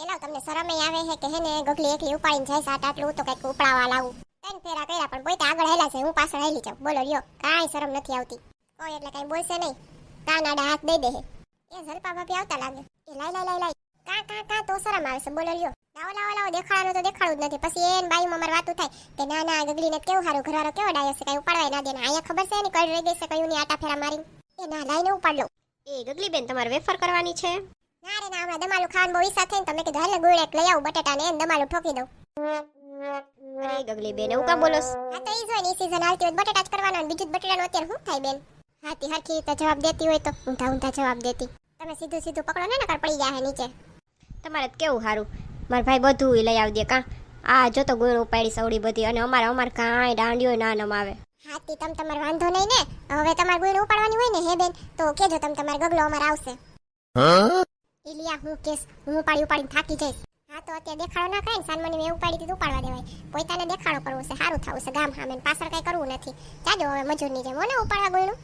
એલા તમને શરમે આવે છે કે હે ને, ગગલી એકલી ઉપાડીને જાય સાત આટલું તો કંઈક ઉપડાવા લાવું. ત્રણ ફેરા કર્યા, પણ પોતે આગળ હેલા છે, હું પાછળ હેલી જાઉં. બોલો, લ્યો, કાંઈ શરમ નથી આવતી. કોઈ એટલે કઈ બોલશે નહીં. કાન આડા હાથ દઈ દે એ જલપા ભાભી આવતા લાગે. એ લાઈ લાઈ લાઈ લાઈ કા કા કા, તો શરમ આવે છે. બોલો, લ્યો. લાવો લાવો લાવો, દેખાડવાનું તો દેખાડવું જ નથી. પછી એને બાયુમાં મારે વાતું થાય કે ના ના ગગલીને કેવું સારું ઘરવાળો કેવો ડાયો છે, કઈ ઉપાડવાય ના દે ને અહીંયા ખબર છે ને કઈ રહી ગઈ છે કયું ની આટા ફેરા મારી એ ના, લાઈને ઉપાડ લો. એ ગગલી બેન તમારે વેફર કરવાની છે? ના રે ના હમણાં દમાલું ખાવાનું બહુ ઈચ્છા થઈ ને તો મેં કીધું હાલે ગુળ એક લઈ આવું બટેટા ને દમાલું ઠોકી દઉં. અરે ગગલી બેન એવું કામ બોલોસ? હા તો ઈ જો ને ઈ season હોય બટેટા જ કરવાના ને બીજું બટેટાનું અત્યારે શું થાય બેન? હાથી હરખી રીતે જવાબ દેતી હોય તો ઊંધા ઊંધા જવાબ દેતી. તમે સીધું સીધું પકડો ને નકર પડી જાય નીચે. તમારે કેવું સારું મારા ભાઈ બધું લઈ આવી દે કાં? આ જો તો ગુણ ઉપાડી સવડી બધી અને અમારે અમારે કાંઈ દાંડિયો ના નમાવે. હાથી તમ તમારે વાંધો નહીં ને. હવે તમારે ગુણ ઉપાડવાની હોય ને હે બેન? તો કેજો તમ તમારે ગગલો અમારે આવશે. ઇલિયા હું કેસ હું ઉપાડી ઉપાડીને થાકી જઈશ. હા તો અત્યારે દેખાડો ના કરે ને સાનમની મેં ઉપાડી દીધું ઉપાડવા દેવાય. પોતાને દેખાડો કરવો છે સારું થવું છે ગામ સામે પાછળ કઈ કરવું નથી. જાજો હવે મજૂરની જેમ ને ઉપાડવા ગુણનું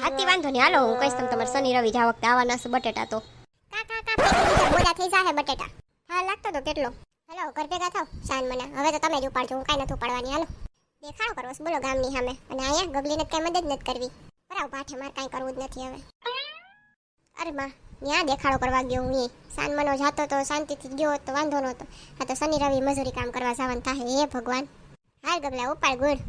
હાથી વાંધો નહીં હાલો હું કહીશ તમે તમારે શનિ રવિ જા વખતે આવવાના છે બટેટા તો. કા કા કા ફેંકી દીધા, બોલા થઈ જાહે બટેટા. હા લાગતો તો કેટલો હેલો ઘર ભેગા થાવ શાન મને હવે તો તમે જ ઉપાડજો હું કાંઈ નથી ઉપાડવાની હાલો. દેખાડો કરવો છે બોલો ગામની સામે. અને અહીંયા ગગલીને કઈ મદદ નથી કરવી. બરાબર પાઠે મારે કાંઈ કરવું જ નથી હવે. અરે માં. ત્યાં દેખાડો કરવા ગયો હું એ. શાન મનો જાતો તો શાંતિથી ગયો તો વાંધો નહોતો. આ તો શનિ રવિ મજૂરી કામ કરવા જવાનું થાય. હે ભગવાન. હાલ ગગલા, ઉપાડ ગુડ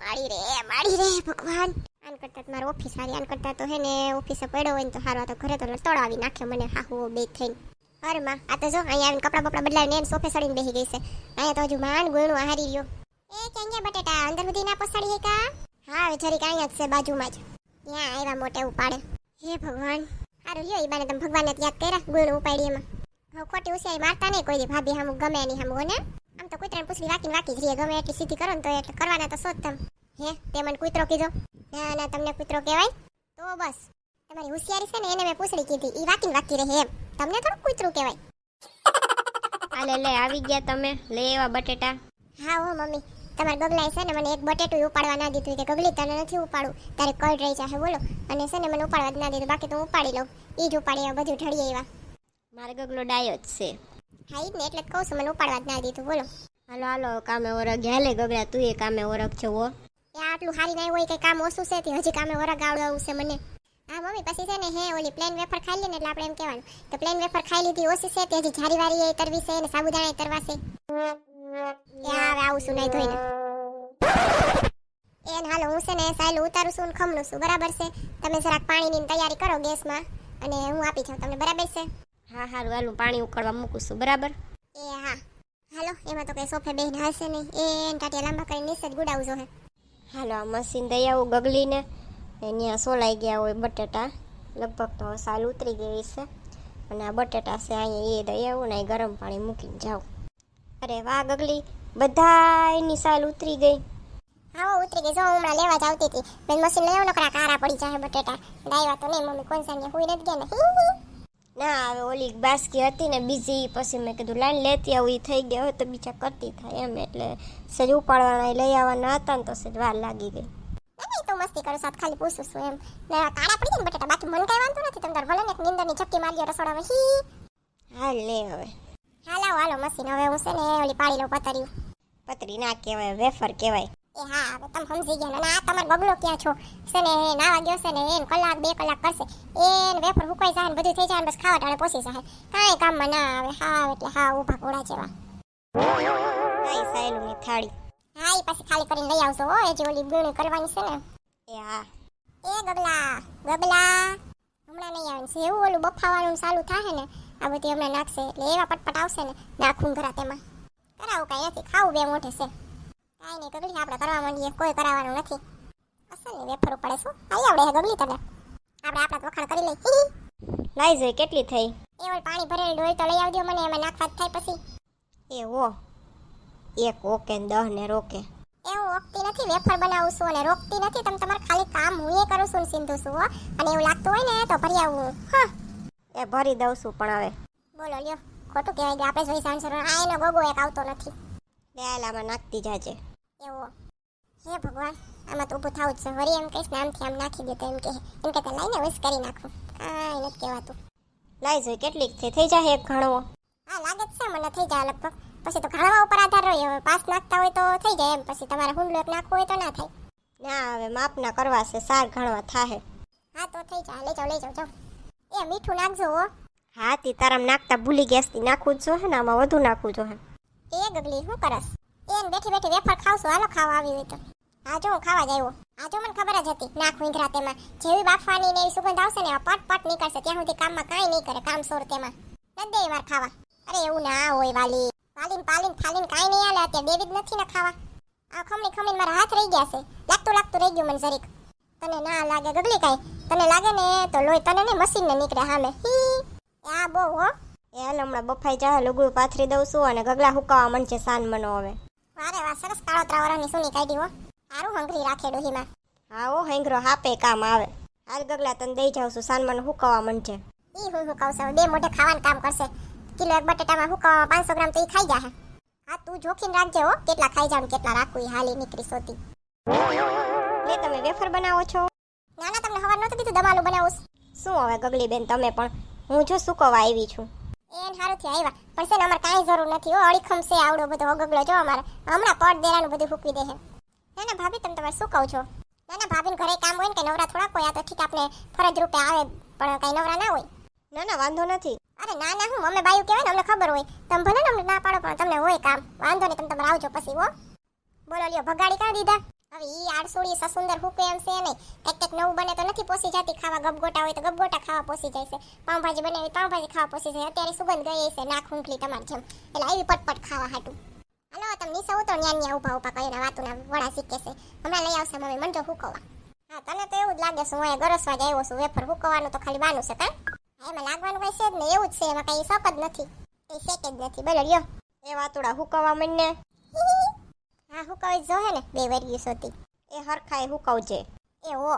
માળી રે માડી રે ભગવાન. આન કરતા મારો ઓફિસ સારી આન કરતા તો હે ને ઓફિસે પડ્યો હોય ને તો સારું તો ઘરે તો તળાવી નાખે મને. હાહુ, બે થઈને. અરે માં, આ તો જો, અહીંયા આવીને કપડાં બપડા બદલાવીને એને સોફે સડીને બેસી ગઈ છે. અહીંયા તો હજુ માન ગુણું હારી રહ્યો. એ ક્યાં ગયા બટેટા? અંદર સુધી ના પસાડી કા? હા જરીક અહીંયા જ છે બાજુમાં જ. ત્યાં આવ્યા મોટે ઉપાડે. હે ભગવાન. સારું લ્યો એ બાને તમે ભગવાનને યાદ કર્યા ગુણ ઉપાડી એમાં. હવે ખોટી હોશિયારી મારતા નહીં કોઈ દી ભાભી હામું ગમે એની હામું ને આમ તો કૂતરાને પૂછડી વાકીને વાકી જ રહીએ ગમે એટલી સીધી કરો ને તો એટલે કરવાના તો શોધ તમ. હે તે મને કૂતરો કીધો? ના ના તમને કૂતરો કહેવાય? તો બસ તમારી હોશિયારી છે ને એને મેં પૂછડી કીધી. ઈ વાકીને વાકી રહે એમ. તમને થોડું કૂતરું કહેવાય. હાલે લે આવી ગયા તમે. લઈ એવા બટેટા. હા હો મમ્મી. તમારે ગગલાએ છે ને મને એક બટેટું ઉપાડવા ના દીધું કે ગગલી તને નથી ઉપાડું તારે કળ રહી જશે બોલો. અને છે ને મને ઉપાડવા જ ના દીધું બાકી તો હું ઉપાડી લઉં. એ જ ઉપાડી આવ્યા બધું ઢળી આવ્યા. મારે ગગલો ડાયો જ છે. હા ને એટલે કહું છું મને ઉપાડવા જ ના દીધું બોલો. હાલો હાલો કામે ઓરગ હાલે ગગડા તું એ કામે ઓરગ છે ઓ એ આટલું હારી ના હોય કે કામ ઓછું છે તે હજી કામે વરગ આવડવું છે મને. હા મમ્મી પછી છે ને હે ઓલી પ્લેન વેફર ખાઈ લે ને એટલે આપણે એમ કહેવાનું. કે પ્લેન વેફર ખાઈ લીધી ઓછી છે તે હજી જારી વારી એ તરવી છે ને સાબુદાણા તરવા એ હવે આવું નહીં ધોઈને. એને હાલો હું છે ને સાયલું ઉતારું છું ને ખમણું છું બરાબર છે? તમે જરાક પાણીની તૈયારી કરો ગેસમાં અને હું આપી જાઉં તમને બરાબર છે? હા હારું હાલું પાણી ઉકળવા મૂકું છું બરાબર? એ હા. હાલો એમાં તો કઈ સોફે બેહીને હશે નહીં. એ ટાટિયા લાંબા કરીને નીચે જ ગુડાવું જો હે. હાલો આ મશીન દઈ આવું ગગલીને અહીંયા સોલાઈ ગયા હોય બટેટા. લગભગ તો સાલ ઉતરી ગઈ છે. અને આ બટેટા છે અહીંયા એ દઈ આવું ને ગરમ પાણી મૂકીને જાઉં. અરે વાહ ગગલી બધાયની સાલ ઉતરી ગઈ. હા હો, ઉતરી ગઈ. જો હું હમણાં લેવા જ આવતી હતી બેન મશીન લઈ આવું નકરા કારા પડી જાય બટેટા. ડાયવા તો નહીં મમ્મી કોણ સાંજે હુઈ નથી ગયા ને? હી, હી. ના હવે ઓલી બાસકી હતી ને બીજી પછી મેં કીધું લાઈન લેતી આવું એ થઈ ગયા હોય તો બીજા કરતી થાય એમ. એટલે સજ ઉપાડવાના લઈ આવવાના હતા ને તો સજ વાર લાગી ગઈ. તો મસ્તી કરું સાથ ખાલી પૂછું છું એમ. ને કાળા પડી ગયા ને બટેટા બાકી મને કઈ વાંધો નથી તમે તાર ભલે ને એક નીંદરની ઝપકી મારી રસોડામાં. હી. હાલ લે હવે. હાલ હાલો મશીન હવે હું છે ને ઓલી પાડી લઉં પતર્યું. પતરી ના કહેવાય વેફર કહેવાય. એ હા હવે તમે સમજી ગયા. ને આ તમારો બગલો ક્યાં છો? છે ને નાવા ગયો છે ને એન કલાક બે કલાક કરશે. એન વેફર હુકાઈ જાય ને બધું થઈ જાય ને બસ ખાવા ટાણે પોસી જાય. કાંઈ કામમાં ના આવે. હા એટલે હા ઊભા ઘોડા જેવા. હાય સાયલુની થાળી હા એ પાછી ખાલી કરીને લઈ આવશો હો. એ જે ઓલી ગુણી કરવાની છે ને. એ હા. એ ગબલા ગબલા. હમણાં નહીં આવે છે એવું ઓલું બફાવાનું ચાલુ થાય ને આ બધી હમણાં નાખશે એટલે એવા પટપટ આવશે ને નાખું ઘરા તેમાં. કરાવું કાંઈ નથી ખાવું બે મોઢે છે. કાંઈ નહીં ગગડી આપણે કરવા માંડીએ કોઈ કરાવવાનું નથી. અસલ ને વેફર પડે શું આવી આવડે હે ગગડી તને? આપણે આપણા વખાણ કરી લઈ હી. જોઈ કેટલી થઈ? એ ઓલ પાણી ભરેલી ડોલ તો લઈ આવજો મને એમાં નાખવા થાય પછી. એ હો એક ઓકે ને દહ ને રોકે. એ હું ઓકતી નથી વેફર બનાવું છું અને રોકતી નથી. તમે તમારે ખાલી કામ હું એ કરું છું ને સિંધુ છું હો. અને એવું લાગતું હોય ને તો ભરી આવું હા. એ ભરી દઉં છું પણ હવે. બોલો લ્યો. ખોટું કહેવાય કે આપણે જોઈ સાંસર આ એનો ગોગો એક આવતો નથી. ડેલામાં નાખતી જાજે. એવો. હે ભગવાન આમાં તો ઊભું થવું જ છે. વળી એમ કહીશ આમથી આમ નાખી દે તો એમ કે એમ કે લઈને વિશ કરી નાખું. કાંઈ નથી કહેવાતું. લઈ જોઈ કેટલીક થઈ થઈ જાય એક ઘણવો. હા લાગે જ છે મને. થઈ જાય લગભગ. પછી તો ઘણવા ઉપર આધાર રહ્યો. હવે પાસ નાખતા હોય તો થઈ જાય એમ. પછી તમારે હુમલો એક નાખવો હોય તો ના થાય. ના હવે માપના કરવા છે. સાર ઘણવા થાહે. હા તો થઈ જાય લઈ જાઓ લઈ જાઓ જાઓ. એ મીઠું નાખજો હો. હા, તી તારામ નાખતા ભૂલી ગેસથી નાખવું જ જોહે ને, આમાં વધુ નાખવું જોહે એ ગગલી, શું કરસ? એન બેઠી બેઠી વેફર ખાવશું, હાલો ખાવા આવી હોય તો. હા, જો, હું ખાવા જ આવ્યો. આ જો, મને ખબર જ હતી. નાખું ઈંગરા તેમાં. જેવી બાફવાની ને એવી સુગંધ આવશે ને પટ પટ નીકળશે. ત્યાં સુધી કામમાં કાંઈ નહીં કરે, કામ સોર તેમાં. નથી દે વાર ખાવા. અરે, એવું ના હોય, વાલી. વાલીન પાલીન થાલીન કાંઈ નહીં હાલે, અત્યારે દેવી જ નથી ને ખાવા. આ ખમણી ખમણી મારા હાથ રહી ગયા છે. લાગતું લાગતું રહી ગયું મને જરીક. તને ના લાગે ગગલી કાંઈ? તને લાગે ને તો લોહી તને ને મશીન ને નીકળે હામે. હી. આ બહુ હો. એ હાલ હમણાં બફાઈ જાય લુગડું પાથરી દઉં છું અને ગગલા હુકાવા મન છે સાન મનો હવે. વારે વા સરસ કાળો ત્રાવરાની સુની કાઢી હો. હારું હંગરી રાખે ડોહીમાં. હા ઓ હેંગરો હાપે કામ આવે. હાલ ગગલા તને દઈ જાઉં છું સાન મને હુકાવા મન છે ઈ હું હુકાવશે બે મોઢે ખાવાનું કામ કરશે. કિલો એક બટેટામાં હુકાવા પાંચસો ગ્રામ તો ઈ ખાઈ જાય હા તું જોખીને રાખજે હો. કેટલા ખાઈ જાવ ને કેટલા રાખું હાલી નીકળી સોતી. તમે વેફર બનાવો છો? ના ના તમને હવાર નહોતું કીધું દમાલું બનાવું શું હવે ગગલી બેન તમે પણ? હું જો સુકવા આવી છું. એન હારું થી આવ્યા. પણ છે ને અમારે કાંઈ જરૂર નથી. હો અડીખમ છે આવડો બધો હગગલો જો અમારે. હમણાં પડ દેરાનું બધું ફૂકવી દે ના ના ભાભી તમે તમારે શું કહો છો? ના ના ભાભીને ઘરે કામ હોય ને કે નવરા થોડાક હોય આ તો ઠીક આપણે ફરજ રૂપે આવે પણ કાંઈ નવરા ના હોય. ના ના વાંધો નથી. અરે ના ના હું અમે બાયું કહેવાય ને અમને ખબર હોય. તમે ભલે ને અમને ના પાડો પણ તમને હોય કામ. વાંધો નહીં તમે તમારે આવજો પછી હો. બોલો લ્યો ભગાડી કાઢ દીધા? હવે ઈ આડસુડી સસુંદર હુકે એમ છે નહીં. કંઈક કંઈક નવું બને તો નથી પોસી જતી. ખાવા ગબગોટા હોય તો ગપગોટા ખાવા પોસી જાય છે. પાઉંભાજી બને હોય પાઉંભાજી ખાવા પોસી જાય અત્યારે સુગંધ ગઈ છે નાક હુંકલી તમારી જેમ. એટલે આવી પટપટ ખાવા હાટું. હાલો, તમે નીચે તો ન્યા ન્યા ઊભા ઊભા કરીને વાતુના વડા શીખે છે. હમણાં લઈ આવશે મમ્મી મંજો હુકવા. હા, તને તો એવું જ લાગે છે, હું અહીંયા ગરસવા જ આવ્યો છું. વેફર હુકવાનું તો ખાલી વાનું છે કાં એમાં લાગવાનું કઈ છે જ ને એવું જ છે, એમાં કઈ શક જ નથી. કઈ શેક જ નથી. બોલો લ્યો એ વાતુડા હુકવા મને હા હુકવાઈ જો હે ને બે વર્ગી સોતી એ હરખાય હુકાવજે એ હો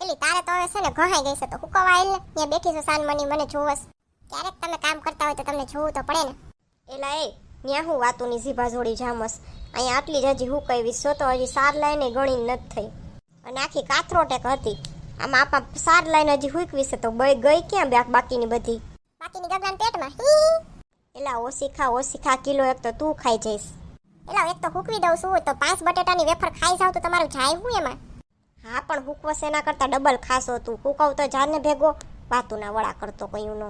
પેલી તારે તો હવે છે ને ઘણાઈ ગઈ છે તો હુકવા આવેલ ને ત્યાં બેઠી છું સાન મની મને જોવસ. ક્યારેક તમે કામ કરતા હોય તો તમને જોવું તો પડે ને. એલા એ ત્યાં હું વાતુની ઝીભા જોડી જામસ. અહીંયા આટલી જ હજી હુકાવી છો તો હજી સાર લાઈને ગણી નથી થઈ. અને આખી કાથરોટેક હતી. આમાં આપા સાર લાઈને હજી હુકવી છે તો બઈ ગઈ ક્યાં બે બાકીની બધી? બાકીની ગગન પેટમાં? એલા ઓશીખા ખા ઓછી ખા કિલો એક તો તું ખાઈ જઈશ. એલા એક તો હુકવી દઉં છું તો પાંચ બટેટાની વેફર ખાઈ જાવ તો તમારું જાય હું એમાં? હા પણ હુકવસ એના કરતા ડબલ ખાસો તું. હુકવ તો જાને ભેગો. વાતુના વડા કરતો કયું નો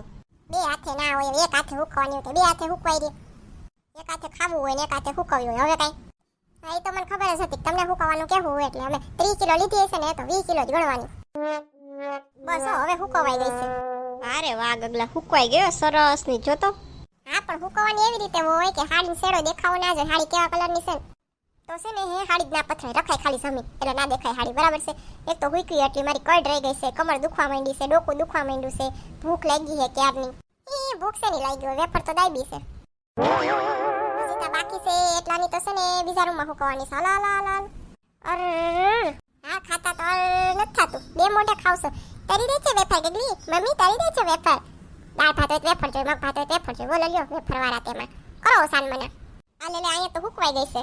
બે હાથે ના હોય એક હાથે હુકવાની હોય તો બે હાથે હુકવાઈ દે. એક હાથે ખાવું હોય ને એક હાથે હુકવ્યું હોય હવે કઈ? હા એ તો મને ખબર જ હતી કે તમને હુકવાનું કેવું હોય એટલે અમે ત્રીસ કિલો લીધી હશે ને તો વીસ કિલો જ ગણવાની. બસ હવે હુકવાઈ ગઈ છે અરે વાહ ગગલા હુકવાઈ ગયો સરસ. ની જોતો? હા, પણ હુકવાની એવી રીતે હોય કે હાડી શેડો દેખાવો ના જોઈએ. હાડી કેવા કલરની છે તો છે ને હે હાડી ના પથરાય રખાય ખાલી જમીન. એટલે ના દેખાય હાડી. બરાબર છે? એક તો હુકી એટલી મારી કડ રહી ગઈ છે, કમર દુખવા માંડી છે, ડોકું દુખવા માંડ્યું છે. ભૂખ લાગી છે ક્યારની? એ ભૂખ છે નહીં લાગી હોય. વેફર તો દાઈ છે. બાકી છે. એટલાની તો છે ને બીજા રૂમમાં હુકવાની છે. હલા હલા હા ખાતા તો નથી ખાતું બે મોઢે ખાવશો. તરી દે છે વેફર, ગગલી? મમ્મી, તરી દે છે વેફર? દાળ ભાત હોય વેફર જોઈએ મગ ભાત હોય વેફર જોઈએ બોલો લ્યો વેફર વાળા તેમાં કરો સાન મને. આ લે લે અહીંયા તો હુકવાઈ ગઈ છે.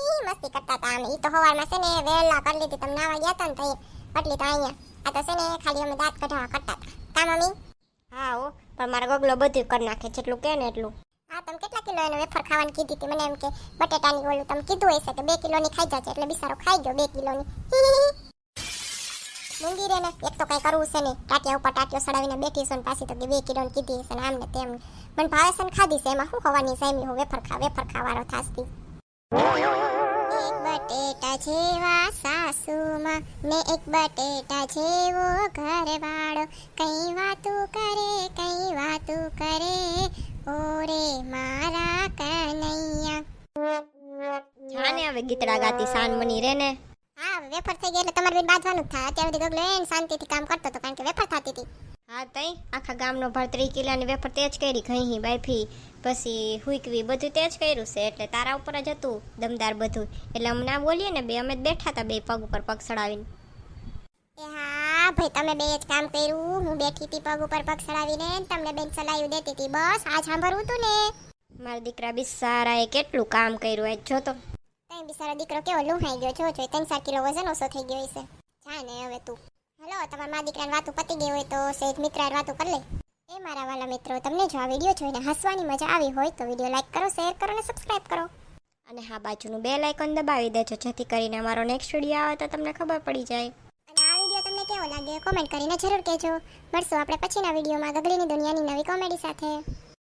ઈ મસ્તી કરતા હતા અમે. ઈ તો હવારમાં છે ને વેલા કરી લીધી. તમે નાવા ગયા હતા ને તો એટલી તો અહીંયા. આ તો છે ને ખાલી અમે દાંત કઢાવા કરતા હતા. કા મમ્મી? હા ઓ પણ મારા ગોગલો બધું કરી નાખે જેટલું કે ને એટલું. હા તમે કેટલા કિલો એને વેફર ખાવાની કીધી હતી? મને એમ કે બટેટાની ઓલું તમે કીધું હશે કે બે કિલોની ખાઈ જશે એટલે બિસારો ખાઈ ગયો બે કિલોની. મૂંગી ને, એક તો કઈ કરવું છે નહીં. ટાટિયા ઉપર ટાટિયો સડાવીને બેઠી છે ને પાછી તો કે બે કિલોની કીધી છે ને આમ ને તેમ. મને ભાવે છે ને ખાધી છે, એમાં શું ખવાની સામી હું વેફર ખા, વેફર ખાવાનો થાસતી એક બટેટા જેવા સાસુમાં, ને એક બટેટા જેવો ઘરવાળો. કઈ વાતું કરે, કઈ વાતું કરે. ઓરે મારા કનૈયા. જાને હવે ગીતડા ગાતી સાન મની રે ને. હા વેફર થઈ ગઈ એટલે તમારે બેન બાંધવાનું જ થાય. અત્યાર સુધી ગગલો એને શાંતિથી કામ કરતો હતો કારણ કે વેફર થતી હતી. હા તઈ? આખા ગામનો ભાર ત્રી કિલ્લાની વેફર તે જ કરી ઘઈ બાયફી પછી હુઈકવી બધું તે જ કર્યું છે એટલે તારા ઉપર જ હતું દમદાર બધું. એટલે અમને આ બોલીએ ને બે અમે જ બેઠા હતા બે પગ ઉપર પગ ચડાવીને. એ હા ભાઈ તમે બે જ કામ કર્યું. હું બેઠી હતી પગ ઉપર પગ ચડાવીને તમને બેન સલાયું દેતી હતી. બસ આ સાંભળવું હતું ને. મારા દીકરા બી સારાએ કેટલું કામ કર્યું આજ જોતો તઈ બિચારો દીકરો કેવો લુહાઈ ગયો? છો જોઈ ત્રણ ચાર કિલો વજન ઓછો થઈ ગયો હશે. જા ને હવે તું. હલો તમારા મા દીકરાની વાતું પતી ગઈ હોય તો સહેજ મિત્ર વાતું કરી લે. એ મારા વાલા મિત્રો તમને જો આ વીડિયો જોઈને હસવાની મજા આવી હોય તો વીડિયો લાઈક કરો શેર કરો અને સબસ્ક્રાઇબ કરો. અને હા બાજુનું બે લાઇકન દબાવી દેજો જેથી કરીને અમારો નેક્સ્ટ વીડિયો આવે તો તમને ખબર પડી જાય. અને આ વીડિયો તમને કેવો લાગ્યો કોમેન્ટ કરીને જરૂર કહેજો. મળશું આપણે પછીના વિડીયોમાં ગગડીની દુનિયાની નવી કોમેડી સાથે.